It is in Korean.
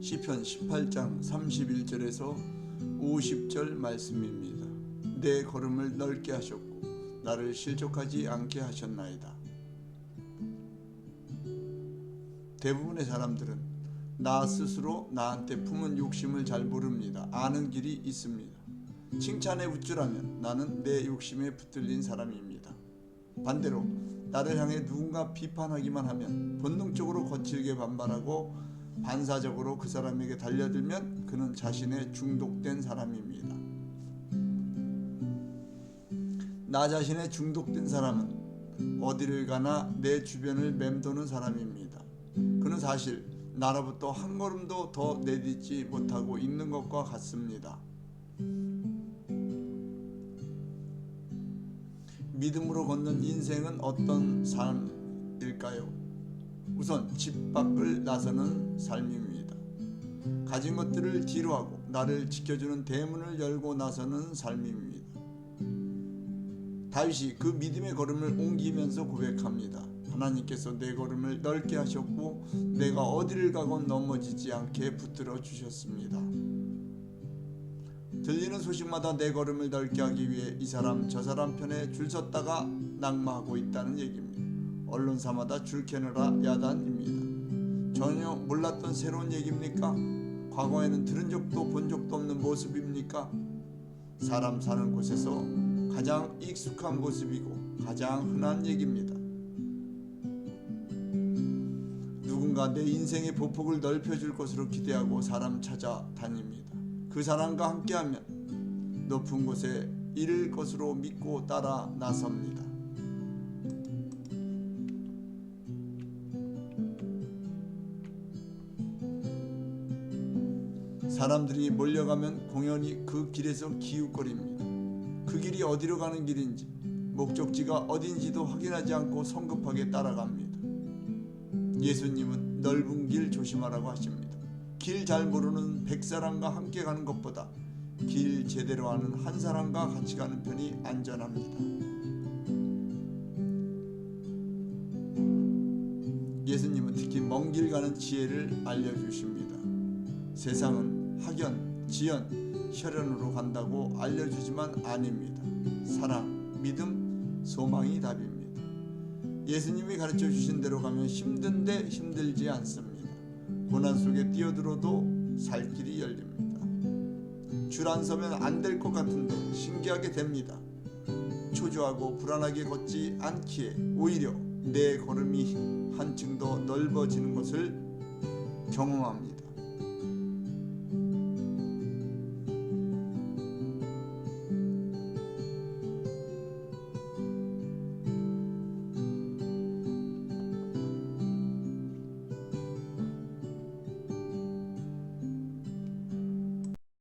시편 18장 31절에서 50절 말씀입니다. 내 걸음을 넓게 하셨고 나를 실족하지 않게 하셨나이다. 대부분의 사람들은 나 스스로 나한테 품은 욕심을 잘 모릅니다. 아는 길이 있습니다. 칭찬에 붙주라면 나는 내 욕심에 붙들린 사람입니다. 반대로 나를 향해 누군가 비판하기만 하면 본능적으로 거칠게 반발하고 반사적으로 그 사람에게 달려들면 그는 자신에 중독된 사람입니다. 나 자신에 중독된 사람은 어디를 가나 내 주변을 맴도는 사람입니다. 그는 사실 나로부터 한 걸음도 더 내딛지 못하고 있는 것과 같습니다. 믿음으로 걷는 인생은 어떤 삶일까요? 우선 집 밖을 나서는 삶입니다. 가진 것들을 뒤로하고 나를 지켜주는 대문을 열고 나서는 삶입니다. 다윗이 그 믿음의 걸음을 옮기면서 고백합니다. 하나님께서 내 걸음을 넓게 하셨고 내가 어디를 가건 넘어지지 않게 붙들어 주셨습니다. 들리는 소식마다 내 걸음을 넓게 하기 위해 이 사람 저 사람 편에 줄 섰다가 낙마하고 있다는 얘기입니다. 언론사마다 줄 캐느라 야단입니다. 전혀 몰랐던 새로운 얘기입니까? 과거에는 들은 적도 본 적도 없는 모습입니까? 사람 사는 곳에서 가장 익숙한 모습이고 가장 흔한 얘기입니다. 누군가 내 인생의 보폭을 넓혀줄 것으로 기대하고 사람 찾아다닙니다. 그 사람과 함께하면 높은 곳에 이를 것으로 믿고 따라 나섭니다. 사람들이 몰려가면 공연히 그 길에서 기웃거립니다. 그 길이 어디로 가는 길인지 목적지가 어딘지도 확인하지 않고 성급하게 따라갑니다. 예수님은 넓은 길 조심하라고 하십니다. 길 잘 모르는 백 사람과 함께 가는 것보다 길 제대로 아는 한 사람과 같이 가는 편이 안전합니다. 예수님은 특히 먼 길 가는 지혜를 알려주십니다. 세상은 학연, 지연, 혈연으로 간다고 알려주지만 아닙니다. 사랑, 믿음, 소망이 답입니다. 예수님이 가르쳐 주신 대로 가면 힘든데 힘들지 않습니다. 고난 속에 뛰어들어도 살 길이 열립니다. 줄 안 서면 안 될 것 같은데 신기하게 됩니다. 초조하고 불안하게 걷지 않기에 오히려 내 걸음이 한층 더 넓어지는 것을 경험합니다.